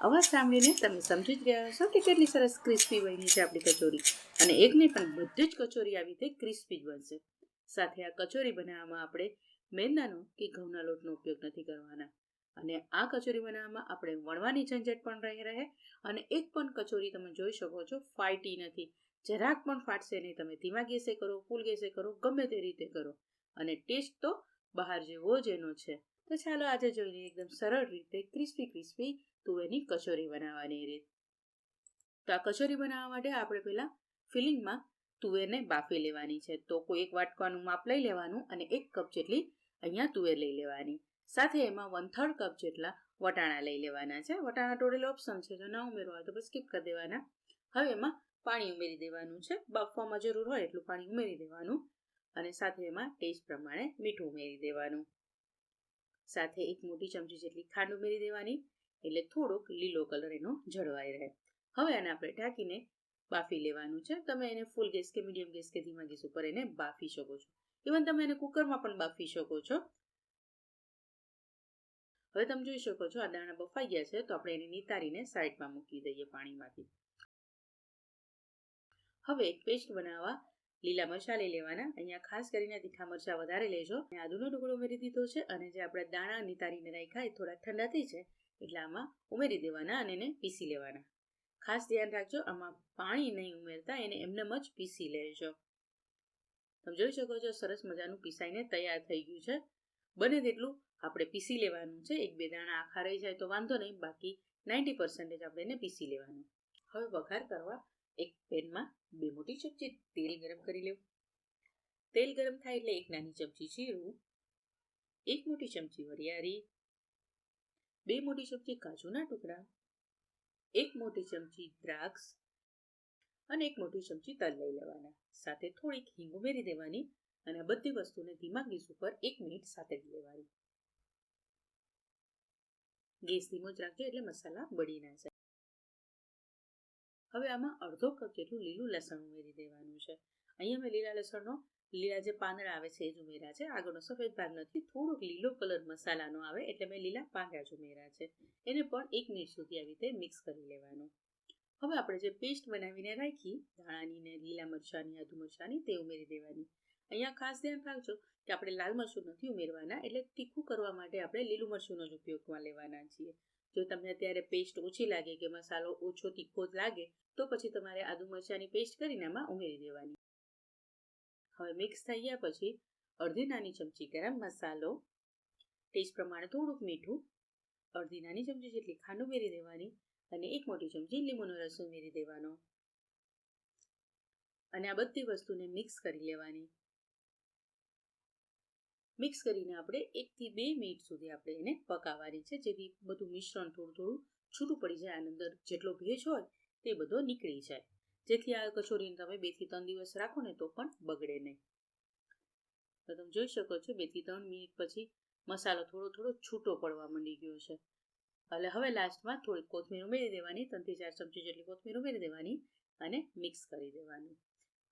અવાજ સાંભળીને તમે સમજી જ રહ્યા હશો કે કેટલી સરસ ક્રિસ્પી બની છે આપણી કચોરી. અને એક પણ બધી જ કચોરી આવી રીતે ક્રિસ્પી જ બનશે. સાથે આ કચોરી બનાવવામાં આપણે મેંદાનો કે ઘઉંના લોટનો ઉપયોગ નથી કરવાના. અને આ કચોરી બનાવવામાં આપણે વણવાની ઝંઝટ પણ રહી રહે અને એક પણ કચોરી તમે જોઈ શકો છો, ફાટી નથી. જરાક પણ ફાટશે નહીં. તમે ધીમા ગેસે કરો, ફૂલ ગેસે કરો, ગમે તે રીતે કરો. અને ટેસ્ટ તો બહાર જેવો જ એનો છે. તો ચાલો આજે જોઈને એકદમ સરળ રીતે ક્રિસ્પી ક્રિસ્પી તુવેરની કચોરી બનાવવાની રીત. તો આ કચોરી બનાવવા માટે આપણે પહેલાં ફિલિંગમાં તુવેરને બાફી લેવાની છે. તો કોઈ એક વાટકાનું માપ લઈ લેવાનું અને એક કપ જેટલી અહીંયા તુવેર લઈ લેવાની. સાથે એમાં વન થર્ડ કપ જેટલા વટાણા લઈ લેવાના છે. વટાણા ટોટેલ ઓપ્શન છે. જો ના ઉમેરવા હોય તો બસ સ્કીપ કરી દેવાના. હવે એમાં પાણી ઉમેરી દેવાનું છે. બાફવામાં જરૂર હોય એટલું પાણી ઉમેરી દેવાનું અને સાથે એમાં ટેસ્ટ પ્રમાણે મીઠું ઉમેરી દેવાનું. સાથે એક મોટી ચમચી જેટલી ખાંડ ઉમેરી દેવાની. એટલે થોડોક લીલો કલર એનો જળવાઈ રહે. હવે આને આપણે ઢાંકીને બાફી લેવાનું છે. તમે એને ફૂલ ગેસ કે મીડિયમ ગેસ કે ધીમા ગેસ ઉપર એને બાફી શકો છો. ઇવન તમે એને કુકરમાં પણ બાફી શકો છો. હવે તમે જોઈ શકો છો, આ દાણા બફાઈ ગયા છે, તો આપણે એને નિતારીને સાઈડમાં મૂકી દઈએ પાણીમાંથી. હવે પેસ્ટ બનાવવા લીલા મસાલે લેવાના. અહીંયા ખાસ કરીને તીખા મરચાં વધારે લેજો. આદુનો ટુકડો ઉમેરી દીધો છે અને જે આપણે દાણા નિતારીને રાખ્યા એ થોડા ઠંડા થઈ છે એટલે આમાં ઉમેરી દેવાના અને એને પીસી લેવાના. ખાસ ધ્યાન રાખજો, આમાં પાણી નહીં ઉમેરતા, એને એમનેમ જ પીસી લેજો. તમે જોઈ શકો છો? સરસ મજાનું પીસાઈને તૈયાર થઈ ગયું છે. બને તેટલું આપણે પીસી લેવાનું છે. એક બે દાણા આખા રહી જાય તો વાંધો નહીં. બાકી નાઇન્ટી પર્સન્ટેજ આપણે એને પીસી લેવાનું. હવે વઘાર કરવા એક પેનમાં બે મોટી ચમચી તેલ ગરમ કરી લેવું. તેલ ગરમ થાય એટલે એક નાની ચમચી જીરું, એક મોટી ચમચી વરિયાળી બે મોટી ચમચી કાજુના ટુકડા, એક મોટી ચમચી દ્રાક્ષ અને એક મોટી ચમચી તલ લઈ લેવાના. સાથે થોડીક હિંગ ઉમેરી દેવાની અને આ બધી વસ્તુને ધીમા ગેસ ઉપર એક મિનિટ સાથે લેવાની. ગેસ ધીમો જ રાખજો એટલે મસાલા બળી ના જાય. હવે આમાં અડધો કપ જેટલું લીલું લસણ ઉમેરી દેવાનું છે. અહીંયા મેં લીલા લસણનો લીલા જે પાંદડા આવે છે એ જ ઉમેર્યા છે. આગળનો સફેદ ભાગ નથી. થોડોક લીલો કલર મસાલાનો આવે એટલે મેં લીલા પાંદડા જ ઉમેર્યા છે. એને પણ એક મિનિટ સુધી આવી રીતે મિક્સ કરી લેવાનું. હવે આપણે જે પેસ્ટ બનાવીને રાખી, ધાણાની ને લીલા મરચાંની, આદુ મરચાંની, તે ઉમેરી દેવાની. અહીંયા ખાસ ધ્યાન રાખજો કે આપણે લાલ મરચું નથી ઉમેરવાના, એટલે તીખું કરવા માટે આપણે લીલું મરચુંનો જ ઉપયોગમાં લેવાના છીએ. જો તમને અત્યારે પેસ્ટ ઓછી લાગે કે મસાલો ઓછો તીખો લાગે, તો પછી તમારે આદુ મરચાંની પેસ્ટ કરીને આમાં ઉમેરી દેવાની. હવે મિક્સ થઈ ગયા પછી અડધી નાની ચમચી ગરમ મસાલો ટેસ્ટ પ્રમાણે થોડુંક મીઠું, અડધી નાની ચમચી જેટલી ખાંડ ઉમેરી દેવાની અને એક મોટી ચમચી લીંબુનો રસ ઉમેરી દેવાનો. અને આ બધી વસ્તુને મિક્સ કરી લેવાની. મિક્સ કરીને આપણે એકથી બે મિનિટ સુધી આપણે એને પકાવવાની છે. જેથી બધું મિશ્રણ થોડું થોડું છૂટું પડી જાય આની અંદર જેટલો ભેજ હોય તે બધો નીકળી જાય. જેથી આ કચોરીને તમે બેથી ત્રણ દિવસ રાખો ને તો પણ બગડે નહીં. તો તમે જોઈ શકો છો બેથી ત્રણ મિનિટ પછી મસાલો થોડો થોડો છૂટો પડવા માંડી ગયો છે. એટલે હવે લાસ્ટમાં થોડીક કોથમીર ઉમેરી દેવાની ત્રણથી ચાર ચમચી જેટલી કોથમીર ઉમેરી દેવાની અને મિક્સ કરી દેવાનું.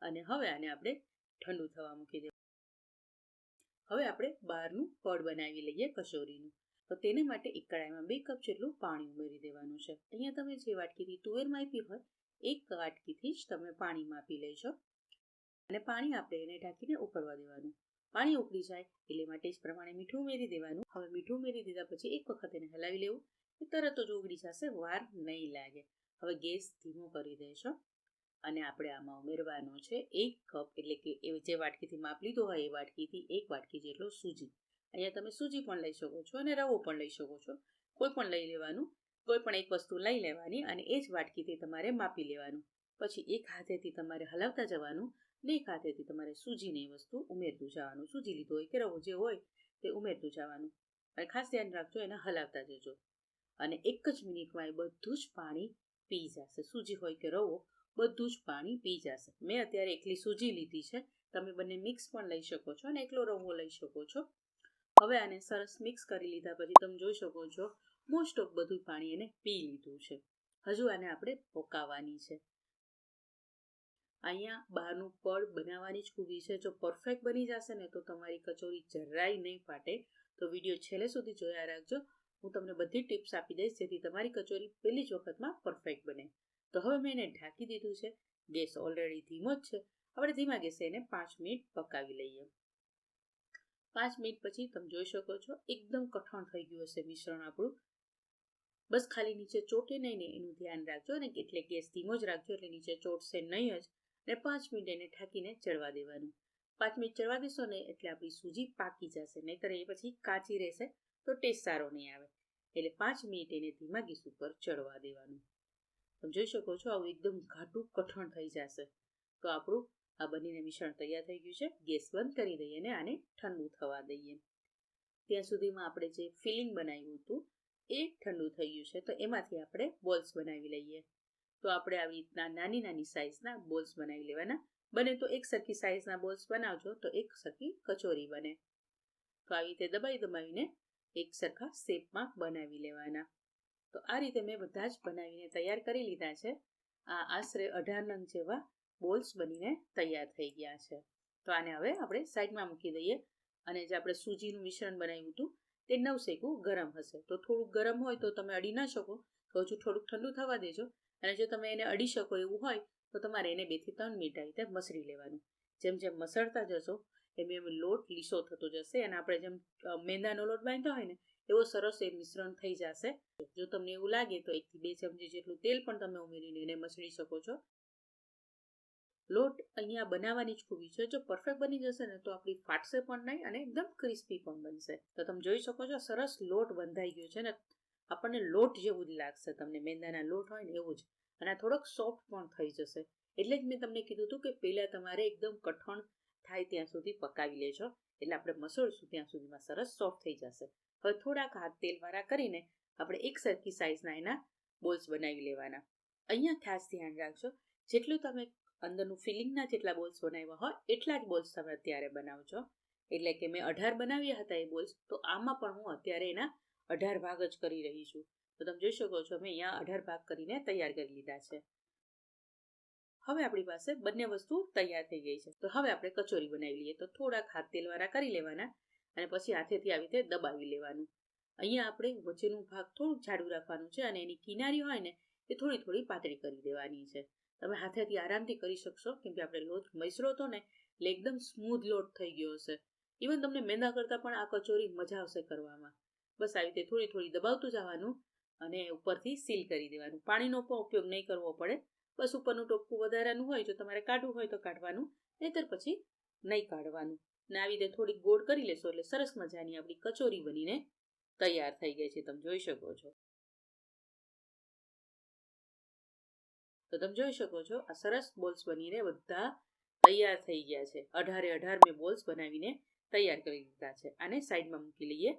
અને હવે આને આપણે ઠંડુ થવા મૂકી દેવાનું. હવે આપણે બહારનું પડ બનાવી લઈએ કચોરીનું. તો તેને માટે એક કડાઈમાં બે કપ જેટલું પાણી ઉમેરી દેવાનું છે. અહીંયા તમે જે વાટકીથી તુવેર માપી હોય એક વાટકીથી જ તમે પાણી માપી લેજો. અને પાણી આપણે એને ઢાંકીને ઉકળવા દેવાનું. પાણી ઉકળી જાય એટલે માટે જ પ્રમાણે મીઠું ઉમેરી દેવાનું. હવે મીઠું ઉમેરી દીધા પછી એક વખત એને હલાવી લેવું. એ તરત જ ઉગડી જશે, વાર નહીં લાગે. હવે ગેસ ધીમો કરી દેશો અને આપણે આમાં ઉમેરવાનો છે એક કપ, એટલે કે એ જે વાટકીથી માપ લીધો હોય એ વાટકીથી એક વાટકી જેટલો સૂજી. અહીંયા તમે સૂજી પણ લઈ શકો છો અને રવો પણ લઈ શકો છો. કોઈ પણ લઈ લેવાનું. કોઈ પણ એક વસ્તુ લઈ લેવાની અને એ જ વાટકીથી તમારે માપી લેવાનું. પછી એક હાથેથી તમારે હલાવતા જવાનું, ને એક હાથેથી તમારે સૂજીને એ વસ્તુ ઉમેરતું જવાનું. સૂજી લીધું હોય કે રવો જે હોય તે ઉમેરતું જવાનું. અને ખાસ ધ્યાન રાખજો, એને હલાવતા જજો. અને એક જ મિનિટમાં એ બધું જ પાણી પી જશે. સૂજી હોય કે રવો, બધું જ પાણી પી જશે. મેં અત્યારે એકલી સૂજી લીધી છે. તમે બંને મિક્સ પણ લઈ શકો છો અને એકલો રવો લઈ શકો છો. હવે આને સરસ મિક્સ કરી લીધા પછી તમે જોઈ શકો છો મોસ્ટ ઓફ બધું પાણી એને પી લીધું છે. હજુ આને આપણે પકાવવાની છે. અહીંયા બહારનું પડ બનાવવાની જ ખૂબી છે. જો પરફેક્ટ બની જશે ને તો તમારી કચોરી જરાય નહીં ફાટે. તો વીડિયો છેલ્લે સુધી જોયા રાખજો. હું તમને બધી ટિપ્સ આપી દઈશ જેથી તમારી કચોરી પહેલી જ વખતમાં પરફેક્ટ બને. તો હવે મેં એને ઢાંકી દીધું છે. ગેસ ઓલરેડી ધીમો જ છે. આપણે ધીમા ગેસે એને પાંચ મિનિટ પકાવી લઈએ. પાંચ મિનિટ પછી તમે જોઈ શકો છો, એકદમ કઠણ થઈ ગયું હશે મિશ્રણ આપણું. બસ ખાલી નીચે ચોટે નહીં ને એનું ધ્યાન રાખજો ને એટલે ગેસ ધીમો જ રાખજો એટલે નીચે ચોટશે નહીં જ ને પાંચ મિનિટ એને ઢાંકીને ચડવા દેવાનું. પાંચ મિનિટ ચડવા દેશો ને એટલે આપણી સૂજી પાકી જશે, નહીતર એ પછી કાચી રહેશે તો ટેસ્ટ સારો નહીં આવે. એટલે પાંચ મિનિટ એને ધીમા ગેસ ઉપર ચડવા દેવાનું. તમે જોઈ શકો છો આવું એકદમ ઘાટું કઠણ થઈ જશે. તો આપણું આ બનીને મિશ્રણ તૈયાર થઈ ગયું છે. ગેસ બંધ કરી દઈએ અને આને ઠંડુ થવા દઈએ. ત્યાં સુધીમાં આપણે જે ફિલિંગ બનાવ્યું હતું એ ઠંડુ થઈ ગયું છે. તો એમાંથી આપણે બોલ્સ બનાવી લઈએ. તો આપણે આવી રીતના નાની નાની સાઇઝના બોલ્સ બનાવી લેવાના. બને તો એક સરખી સાઇઝના બોલ્સ બનાવજો તો એક સરખી કચોરી બને. તો આવી રીતે દબાઈ દબાવીને એક સરખા શેપમાં બનાવી લેવાના. તો આ રીતે મેં બધા જ બનાવીને તૈયાર કરી લીધા છે. આ આશરે અઢાર નંગ જેવા બોલ્સ બનીને તૈયાર થઈ ગયા છે. તો આને હવે આપણે સાઈડમાં મૂકી દઈએ. અને જે આપણે સૂજીનું મિશ્રણ બનાવ્યું હતું તે નવસેકું ગરમ હશે. તો થોડુંક ગરમ હોય તો તમે અડી ના શકો. તો હજુ થોડુંક ઠંડુ થવા દેજો. અને જો તમે એને અડી શકો એવું હોય, તો તમારે એને બેથી ત્રણ મિનિટ આ રીતે મસળી લેવાનું. જેમ જેમ મસળતા જશો, એમ એમ લોટ લીસો થતો જશે. અને આપણે જેમ મેંદાનો લોટ બાંધ્યો હોય ને, એવો સરસ એ મિશ્રણ થઈ જશે. જો તમને એવું લાગે તો એકથી બે ચમચી જેટલું તેલ પણ તમે ઉમેરીને એને મસળી શકો છો. લોટ અહીંયા બનાવવાની જ ખૂબી છે. જો પરફેક્ટ બની જશે ને તો આપણી ફાટશે પણ નહીં અને એકદમ ક્રિસ્પી પણ બનશે. તો તમે જોઈ શકો છો, સરસ લોટ બંધાઈ ગયો છે ને. આપણને લોટ જેવું જ લાગશે તમને. મેંદાના લોટ હોય ને એવું જ. અને થોડોક સોફ્ટ પણ થઈ જશે. એટલે જ મેં તમને કીધું હતું કે પહેલાં તમારે એકદમ કઠણ થાય ત્યાં સુધી પકાવી લેજો. એટલે આપણે મસળશું ત્યાં સુધીમાં સરસ સોફ્ટ થઈ જશે. હવે થોડાક હાથ તેલવાળા કરીને આપણે એક સરખી સાઇઝના એના બોલ્સ બનાવી લેવાના. અહીંયા ખાસ ધ્યાન રાખજો. જેટલું તમે અંદરનું ફિલિંગના જેટલા બોલ્સ બનાવ્યા હોય, એટલા જ બોલ્સ તમે અત્યારે બનાવજો એટલે કે મેં અઢાર બનાવ્યા હતા એ બોલ્સ, તો આમાં પણ હું અત્યારે એના અઢાર ભાગ જ કરી રહી છું. તો તમે જોઈ શકો છો, મેં અહીંયા અઢાર ભાગ કરીને તૈયાર કરી લીધા છે. હવે આપણી પાસે બંને વસ્તુ તૈયાર થઈ ગઈ છે. તો હવે આપણે કચોરી બનાવી લઈએ. તો થોડાક હાથ તેલવાળા કરી લેવાના અને પછી હાથેથી આવી રીતે દબાવી લેવાનું. અહીંયા આપણે વચ્ચેનું ભાગ થોડુંક જાડું રાખવાનું છે અને એની કિનારી હોય ને, એ થોડી થોડી પાતળી કરી દેવાની છે. તમે હાથેથી આરામથી કરી શકશો, કેમ કે આપણે લોટ મૈસરો હતો ને, એટલે એકદમ સ્મૂધ લોટ થઈ ગયો હશે. ઇવન તમને મેંદા કરતાં પણ આ કચોરી મજા આવશે કરવામાં. બસ આવી રીતે થોડી થોડી દબાવતું જવાનું અને ઉપરથી સીલ કરી દેવાનું. પાણીનો પણ ઉપયોગ નહીં કરવો પડે. બસ ઉપરનું ટોપકું વધારાનું હોય, જો તમારે કાઢવું હોય તો કાઢવાનું, નહીતર પછી નહીં કાઢવાનું. ને આવી રીતે થોડીક ગોળ કરી લેશો એટલે સરસ મજાની આપણી કચોરી બનીને તૈયાર થઈ ગઈ છે. તમે જોઈ શકો છો. તો તમે જોઈ શકો છો, આ સરસ બોલ્સ બનીને બધા તૈયાર થઈ ગયા છે. અઢારે અઢાર મેં બોલ્સ બનાવીને તૈયાર કરી દીધા છે. આને સાઈડમાં મૂકી લઈએ.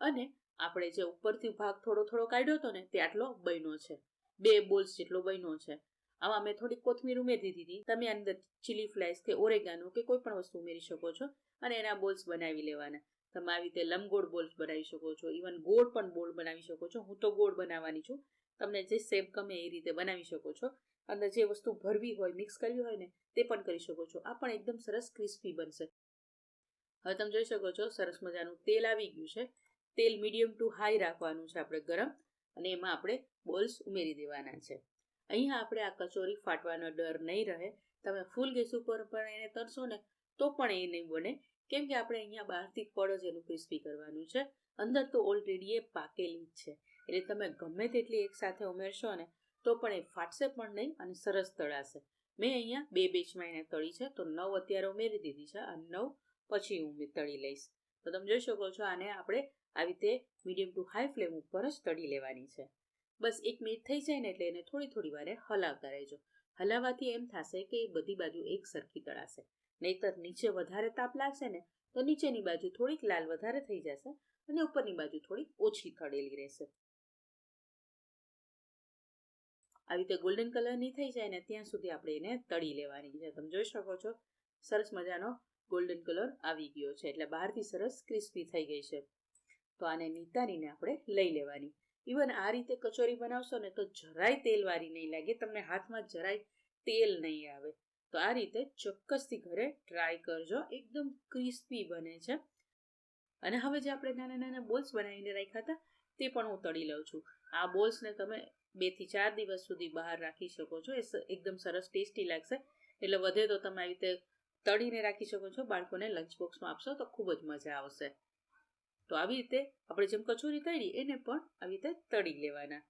અને આપણે જે ઉપરથી ભાગ થોડો થોડો કાઢ્યો હતો ને, તે આટલો બન્યો છે. બે બોલ્સ જેટલો બન્યો છે. આમાં મેં થોડી કોથમીર ઉમેરી દીધી. તમે અંદર ચીલી ફ્લાઇસ કે ઓરેગાનો કે કોઈ પણ વસ્તુ ઉમેરી શકો છો અને એના બોલ્સ બનાવી લેવાના. તમે આવી રીતે લંબગોળ બોલ્સ બનાવી શકો છો. ઇવન ગોળ પણ બોલ બનાવી શકો છો. હું તો ગોળ બનાવવાની છું. તમને જે શેપ ગમે એ રીતે બનાવી શકો છો. અંદર જે વસ્તુ ભરવી હોય મિક્સ કરવી હોય ને, તે પણ કરી શકો છો. આ પણ એકદમ સરસ ક્રિસ્પી બનશે. હવે તમે જોઈ શકો છો, સરસ મજાનું તેલ આવી ગયું છે. તેલ મીડિયમ ટુ હાઈ રાખવાનું છે આપણે ગરમ, અને એમાં આપણે બોલ્સ ઉમેરી દેવાના છે. અહીંયા આપણે આ કચોરી ફાટવાનો ડર નહીં રહે. તમે ફૂલ ગેસ ઉપર પણ એને તરશો ને, તો પણ એ નહીં બને. કેમ કે આપણે અહીંયા બહારથી પડ જ એનું ક્રિસ્પી કરવાનું છે. અંદર તો ઓલરેડી એ પાકેલી જ છે. એટલે તમે ગમે તેટલી એકસાથે ઉમેરશો ને તો પણ એ ફાટશે પણ નહીં અને સરસ તળાશે. મેં અહીંયા બે બેચમાં એને તળી છે, તો નવ અત્યારે ઉમેરી દીધી છે અને નવ પછી હું તળી લઈશ. તો તમે જોઈ શકો છો આને આપણે આવી રીતે મીડિયમ ટુ હાઈ ફ્લેમ ઉપર જ તળી લેવાની છે. બસ એક મિનિટ થઈ જાય ને એટલે એને થોડી થોડી વારે હલાવતા રહેજો. હલાવવાથી એમ થશે કે એ બધી બાજુ એક સરખી તળાશે. નહીતર નીચે વધારે તાપ લાગશે ને, તો નીચેની બાજુ થોડીક લાલ વધારે થઈ જશે અને ઉપરની બાજુ થોડીક ઓછી તળેલી રહેશે. આવી રીતે ગોલ્ડન કલરની થઈ જાય ને ત્યાં સુધી આપણે એને તળી લેવાની છે. તમે જોઈ શકો છો, સરસ મજાનો ગોલ્ડન કલર આવી ગયો છે. એટલે બહારથી સરસ ક્રિસ્પી થઈ ગઈ છે. તો આને નીતારીને આપણે લઈ લેવાની. ઇવન આ રીતે કચોરી બનાવશો ને તો જરાય તેલવાળી નહીં લાગે, તમને હાથમાં જરાય તેલ નહીં આવે. તો આ રીતે ચોક્કસથી ઘરે ટ્રાય કરજો. એકદમ ક્રિસ્પી બને છે. અને હવે જે આપણે નાના નાના બોલ્સ બનાવીને રાખ્યા હતા, તે પણ હું તળી લઉં છું. આ બોલ્સને તમે બેથી ચાર દિવસ સુધી બહાર રાખી શકો છો. એ એકદમ સરસ ટેસ્ટી લાગશે. એટલે વધે તો તમે આવી રીતે તળીને રાખી શકો છો. બાળકોને લંચ બોક્સમાં આપશો તો ખૂબ જ મજા આવશે. તો આવી રીતે આપણે જેમ કચોરી તળી, એને પણ આવી રીતે તળી લેવાના.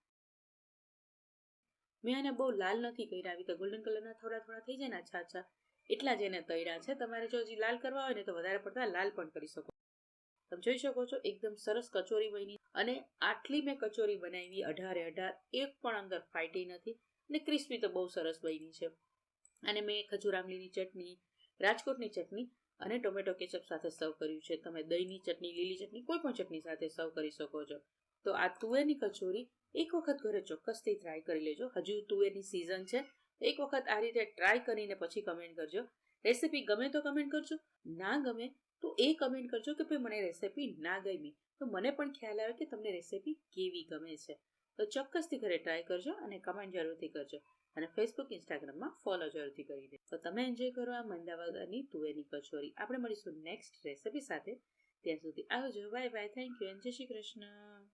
મેં આને બહુ લાલ નથી કર્યા. આવી રીતે ગોલ્ડન કલરના થોડા થોડા થઈ જાય ને આછા આછા એટલા જ એને તળ્યા છે. તમારે જો હજી લાલ કરવા હોય ને તો વધારે પડતા લાલ પણ કરી શકો તમે જોઈ શકો છો? એકદમ સરસ કચોરી બની. અને આટલી મેં કચોરી બનાવી અઢારે અઢાર, એક પણ અંદર ફાટી નથી. અને ક્રિસ્પી તો બહુ સરસ બની છે. અને મેં ખજૂર આમલીની ચટણી, રાજકોટની ચટણી અને ટોમેટો કેચઅપ સાથે સર્વ કર્યું છે. તમે દહીંની ચટણી, લીલી ચટણી, કોઈ પણ ચટણી સાથે સર્વ કરી શકો છો. તો આ તુવેરની કચોરી એક વખત ઘરે ચોક્કસથી ટ્રાય કરી લેજો. હજુ તુવેરની સિઝન છે. એક વખત આ રીતે ટ્રાય કરીને પછી કમેન્ટ કરજો. રેસીપી ગમે તો કમેન્ટ કરજો, ના ગમે તો એ કમેન્ટ કરજો કે ભાઈ મને રેસીપી ના ગમી. તો મને પણ ખ્યાલ આવે કે તમને રેસીપી કેવી ગમે છે. તો ચોક્કસથી ઘરે ટ્રાય કરજો અને કમેન્ટ જરૂરથી કરજો. અને ફેસબુક ઇન્સ્ટાગ્રામમાં ફોલો જરૂરથી કરી દે તો તમે એન્જોય કરો આ મંદાવાદાની તુવેરની કચોરી. આપણે મળીશું નેક્સ્ટ રેસીપી સાથે. ત્યાં સુધી આવજો. Bye bye thank you and જય શ્રી કૃષ્ણ.